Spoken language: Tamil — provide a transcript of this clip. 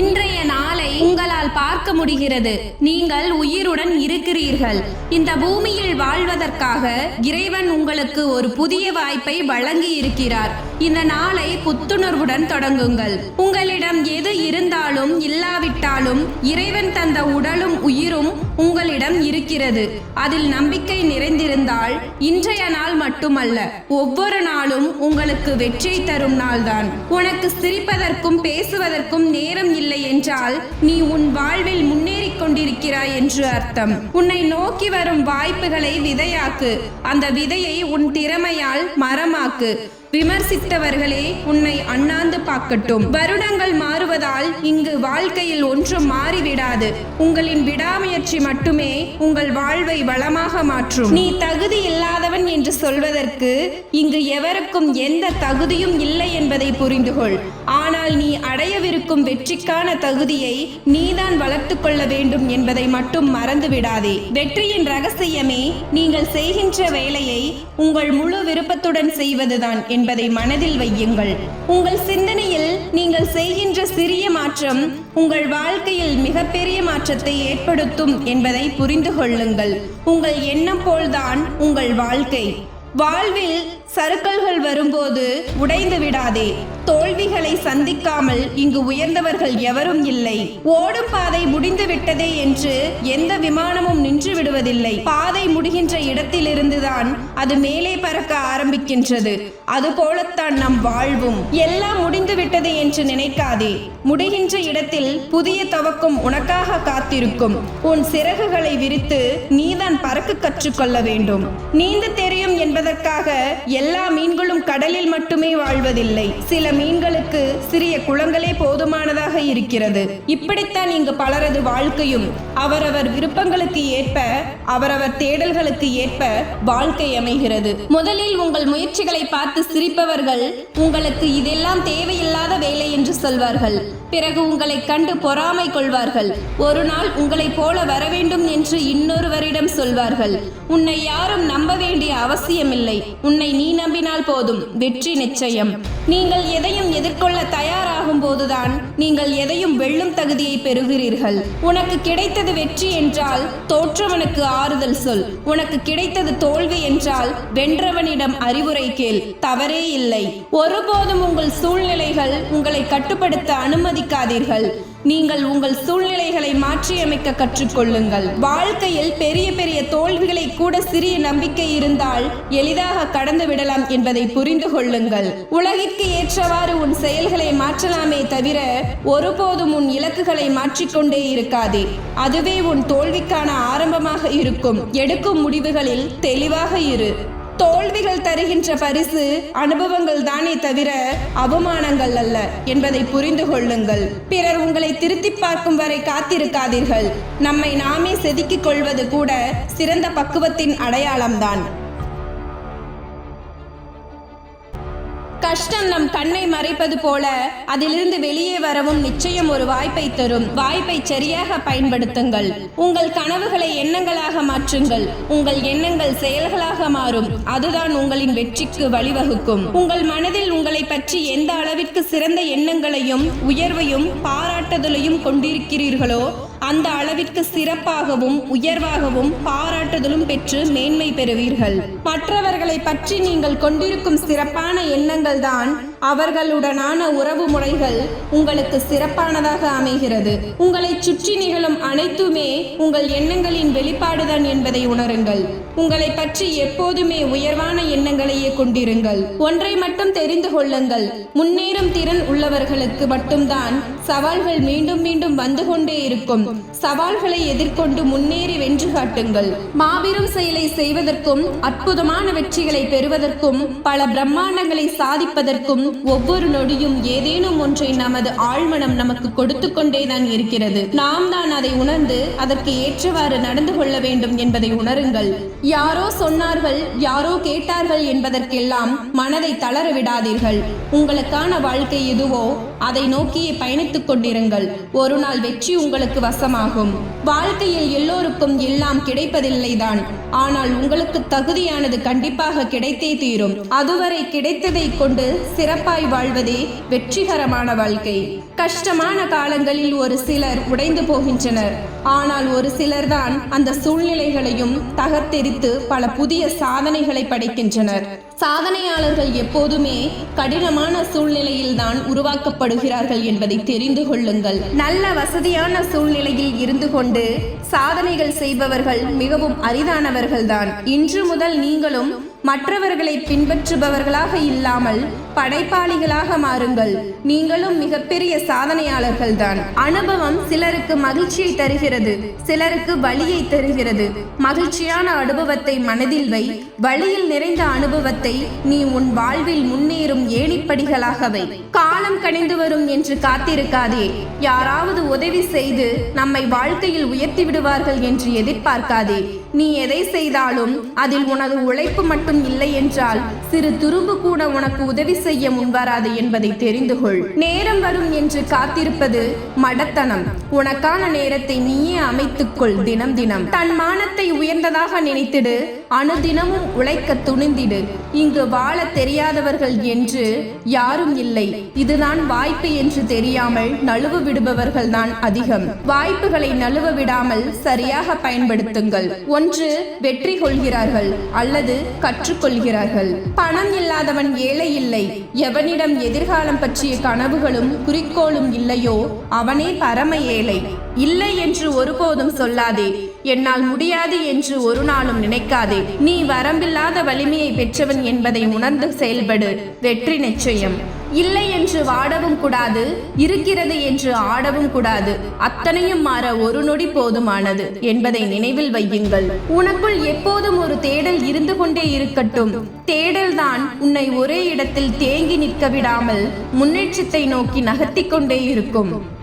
இன்றைய நாளை உங்களால் பார்க்க முடிகிறது. நீங்கள் உயிருடன் இருக்கிறீர்கள். இந்த பூமியில் வாழ்வதற்காக இறைவன் உங்களுக்கு ஒரு புதிய வாய்ப்பை வழங்கி இருக்கிறார் இந்த நாளை புத்துணர்வுடன் தொடங்குங்கள். உங்களிடம் எது இருந்தாலும் இல்லாவிட்டாலும் இறைவன் தந்த உடலும் உயிரும் உங்களிடம் இருக்கிறது. அதில் நம்பிக்கை நிறைந்திருந்தால் இன்றைய நாள் மட்டுமல்ல ஒவ்வொரு நாளும் உங்களுக்கு வெற்றி தரும் நாள்தான். உனக்கு சிரிப்பதற்கும் பேசுவதற்கும் நேரம் இல்லை என்றால் நீ உன் வாழ்வில் முன்னேறிக் கொண்டிருக்கிறாய் என்று அர்த்தம். உன்னை நோக்கி வரும் வாய்ப்புகளை விதையாக்கு. அந்த விதையை உன் திறமையால் மரமாக்கு. விமர்சித்தவர்களே உன்னை அண்ணாந்து பார்க்கட்டும். வருடங்கள் மாறுவதால் இங்கு வாழ்க்கையில் ஒன்றும் மாறிவிடாது. உங்களின் விடாமுயற்சி மட்டுமே உங்கள் வாழ்வை வளமாக மாற்றும். நீ தகுதி இல்லாதவன் என்று சொல்வதற்கு இங்கு எவருக்கும் எந்த தகுதியும் இல்லை என்பதை புரிந்துகொள் ஆனால் நீ அடையவிருக்கும் வெற்றிக்கான தகுதியை நீதான் வளர்த்து கொள்ள வேண்டும் என்பதை மட்டும் மறந்து விடாதே. வெற்றியின் ரகசியமே நீங்கள் செய்கின்ற வேலையை உங்கள் முழு விருப்பத்துடன் செய்வதுதான் என்பதை மனதில் வையுங்கள். உங்கள் சிந்தனையில் நீங்கள் செய்கின்ற சிறிய மாற்றம் உங்கள் வாழ்க்கையில் மிகப்பெரிய மாற்றத்தை ஏற்படுத்தும் என்பதை புரிந்து கொள்ளுங்கள். உங்கள் எண்ணம் போல்தான் உங்கள் வாழ்க்கை. வாழ்வில் சறுக்கல்கள் வரும்போது உடைந்து விடாதே. தோல்விகளை சந்திக்காமல் இங்கு உயர்ந்தவர்கள் எவரும் இல்லை. ஓடும் பாதை முடிந்து விட்டதே என்று எந்த விமானமும் நின்று விடுவதில்லை. பாதை முடிகின்ற இடத்திலிருந்துதான் அது மேலே பறக்க ஆரம்பிக்கின்றது. அதுபோலத்தான் நம் வாழ்வும். எல்லாம் முடிந்து விட்டது என்று நினைக்காதே. முடிகின்ற இடத்தில் புதிய துவக்கம் உனக்காக காத்திருக்கும். உன் சிறகுகளை விரித்து நீதான் பறக்க கற்றுக்கொள்ள வேண்டும். நீந்த தெரியும் என்பதற்காக எல்லா மீன்களும் கடலில் மட்டுமே வாழ்வதில்லை. சில மீன்களுக்கு சிறிய குளங்களே போதுமானதாக இருக்கிறது. இப்படித்தான் இங்கு பலரது வாழ்க்கையும் அவரவர் விருப்பங்களுக்கு ஏற்ப அவரவர் தேடல்களுக்கு ஏற்ப வாழ்க்கை அமைகிறது. முதலில் உங்கள் முயற்சிகளை பார்த்து சிரிப்பவர்கள் உங்களுக்கு இதெல்லாம் தேவையில்லை வேலை என்று சொல்வார்கள். பிறகு உங்களை கண்டு பொறாமை கொள்வார்கள். ஒரு நாள் உங்களைப் போல வர வேண்டும் என்று இன்னொருவரிடம் சொல்வார்கள். உன்னை யாரும் நம்ப வேண்டிய அவசியமில்லை. உன்னை நீ நம்பினால் போதும். வெற்றி நிச்சயம். நீங்கள் எதையும் எதிர்கொள்ள தயாராகும் போதுதான் நீங்கள் எதையும் வெல்லும் தகுதியை பெறுகிறீர்கள். உனக்கு கிடைத்தது வெற்றி என்றால் தோற்றவனுக்கு ஆறுதல் சொல். உனக்கு கிடைத்தது தோல்வி என்றால் வென்றவனிடம் அறிவுரை கேள். தவறே இல்லை. ஒருபோதும் உங்கள் சூழ்நிலைகள் உங்களை கட்டுப்படுத்த அனுமதிக்காதீர்கள். நீங்கள் உங்கள் சூழ்நிலைகளை மாற்றியமைக்க கற்றுக்கொள்ளுங்கள். வாழ்க்கையில் பெரிய பெரிய தோல்விகளை கூட சிறிய நம்பிக்கை இருந்தால் எளிதாக கடந்து விடலாம் என்பதை புரிந்து கொள்ளுங்கள். உலகிற்கு ஏற்றவாறு உன் செயல்களை மாற்றலாமே தவிர ஒருபோதும் உன் இலக்குகளை மாற்றிக்கொண்டே இருக்காதே. அதுவே உன் தோல்விக்கான ஆரம்பமாக இருக்கும். எடுக்கும் முடிவுகளில் தெளிவாக இரு. தோல்விகள் தருகின்ற பரிசு அனுபவங்கள் தானே தவிர அவமானங்கள் அல்ல என்பதை புரிந்து கொள்ளுங்கள். பிறர் உங்களை திருத்தி பார்க்கும் வரை காத்திருக்காதீர்கள். நம்மை நாமே செதுக்கிக் கொள்வது கூட சிறந்த பக்குவத்தின் அடையாளம்தான். கஷ்டம் நம் கண்ணை மறைப்பது போல அதிலிருந்து வெளியே வரவும் நிச்சயம் ஒரு வாய்ப்பை தரும். வாய்ப்பை சரியாக பயன்படுத்துங்கள். உங்கள் கனவுகளை எண்ணங்களாக மாற்றுங்கள். உங்கள் எண்ணங்கள் செயல்களாக மாறும். அதுதான் உங்களின் வெற்றிக்கு வழிவகுக்கும். உங்கள் மனதில் உங்களை பற்றி எந்த அளவிற்கு சிறந்த எண்ணங்களையும் உயர்வையும் பாராட்டுதலையும் கொண்டிருக்கிறீர்களோ அந்த அளவிற்கு சிறப்பாகவும் உயர்வாகவும் பாராட்டுதலும் பெற்று மேன்மை பெறுவீர்கள். மற்றவர்களை பற்றி நீங்கள் கொண்டிருக்கும் சிறப்பான எண்ணங்கள் தான் அவர்களுடனான உறவு முறைகள் உங்களுக்கு சிறப்பானதாக அமைகிறது. உங்களை சுற்றி நிகழும் அனைத்துமே உங்கள் எண்ணங்களின் வெளிப்பாடுதான் என்பதை உணருங்கள். உங்களை பற்றி எப்போதுமே உயர்வான எண்ணங்களையே கொண்டிருங்கள். ஒன்றை மட்டும் தெரிந்து கொள்ளுங்கள். முன்னேறும் திறன் உள்ளவர்களுக்கு மட்டும்தான் சவால்கள் மீண்டும் மீண்டும் வந்து கொண்டே இருக்கும். சவால்களை எதிர்கொண்டு முன்னேறி வென்று காட்டுங்கள். மாபெரும் செயலை செய்வதற்கும் அற்புதமான வெற்றிகளை பெறுவதற்கும் பல பிரம்மாண்டங்களை சாதிப்பதற்கும் ஒவ்வொரு நொடியும் ஏதேனும் ஒன்றை நமது ஆழ்மனம் நமக்கு கொடுத்து கொண்டேதான் இருக்கிறது. நாம் தான் அதை உணர்ந்து அதற்கு ஏற்றவாறு நடந்து கொள்ள வேண்டும் என்பதை உணருங்கள். யாரோ சொன்னார்கள் யாரோ கேட்டார்கள் என்பதற்கெல்லாம் மனதை தளர விடாதீர்கள். உங்களுக்கான வாழ்க்கை எதுவோ அதை நோக்கியே பயணித்துக் கொண்டிருங்கள். ஒரு நாள் வெற்றி உங்களுக்கு வசமாகும். வாழ்க்கையில் எல்லோருக்கும் எல்லாம் கிடைப்பதில்லைதான். ஆனால் உங்களுக்கு தகுதியானது கண்டிப்பாக கிடைத்தே தீரும். அதுவரை கிடைத்ததை கொண்டு சிறப்பாய் வாழ்வதே வெற்றிகரமான வாழ்க்கை. கஷ்டமான காலங்களில் ஒரு சிலர் உடைந்து போகின்றனர். ஆனால் ஒரு சிலர்தான் அந்த சூழ்நிலைகளையும் தகர்த்தெறி சிந்தித்து பல புதிய சாதனைகளை படைக்கின்றனர். சாதனையாளர்கள் எப்போதுமே கடினமான சூழ்நிலையில்தான் உருவாக்கப்படுகிறார்கள் என்பதை தெரிந்து கொள்ளுங்கள். நல்ல வசதியான சூழ்நிலையில் இருந்து கொண்டு சாதனைகள் செய்பவர்கள் மிகவும் அரிதானவர்கள்தான். இன்று முதல் நீங்களும் மற்றவர்களை பின்பற்றுபவர்களாக இல்லாமல் படைப்பாளிகளாக மாறுங்கள். நீங்களும் மிகப்பெரிய சாதனையாளர்கள் தான் அனுபவம் சிலருக்கு மகிழ்ச்சியை தருகிறது சிலருக்கு வழியை தருகிறது. மகிழ்ச்சியான அனுபவத்தை மனதில் வை வழியில் நிறைந்த அனுபவத்தை நீ உன் வாழ்வில் முன்னேறும் ஏணிப்படிகளாக வை. காலம் கணிந்து வரும் என்று காத்திருக்காதே. யாராவது உதவி செய்து நம்மை வாழ்க்கையில் உயர்த்தி விடுவார்கள் என்று எதிர்பார்க்காதே. நீ எதை செய்தாலும் அதில் உனது உழைப்பு மட்டும் இல்லை என்றால் சிறு துரும்பு கூட உனக்கு உதவி செய்ய முன்வராது என்பதை தெரிந்து கொள். நேரம் வரும் என்று காத்திருப்பது மடத்தனம். உனக்கான நேரத்தை நீயே அமைத்துக்கொள் தினம் தினம். தன் மானத்தை உயர்ந்ததாக நினைத்திடு அனுதினமும் உழைக்க துணிந்திடு. இங்கு வாழ தெரியாதவர்கள் என்று யாரும் இல்லை. இதுதான் வாய்ப்பு என்று தெரியாமல் நழுவு விடுபவர்கள் தான் அதிகம். வாய்ப்புகளை நழுவ விடாமல் சரியாக பயன்படுத்துங்கள். ஒன்று வெற்றி கொள்கிறார்கள் அல்லது கற்றுக்கொள்கிறார்கள். பணம் இல்லாதவன் ஏழை இல்லை. எவனிடம் எதிர்காலம் பற்றிய கனவுகளும் குறிக்கோளும் இல்லையோ அவனே பரம ஏழை. இல்லை என்று ஒருபோதும் சொல்லாதே. என்னால் முடியாது என்று ஒரு நாளும் நினைக்காதே. நீ வரம்பில்லாத வலிமையை பெற்றவன் என்பதை உணர்ந்து செயல்படு. வெற்றி நிச்சயம். இல்லை என்று வாடவும் கூடாது இருக்கிறது என்று ஆடவும் கூடாது. அத்தனையும் மாற ஒரு நொடி போதுமானது என்பதை நினைவில் வையுங்கள். உனக்குள் எப்போதும் ஒரு தேடல் இருந்து கொண்டே இருக்கட்டும். தேடல்தான் உன்னை ஒரே இடத்தில் தேங்கி நிற்க விடாமல் முன்னேற்றத்தை நோக்கி நகர்த்தி கொண்டே இருக்கும்.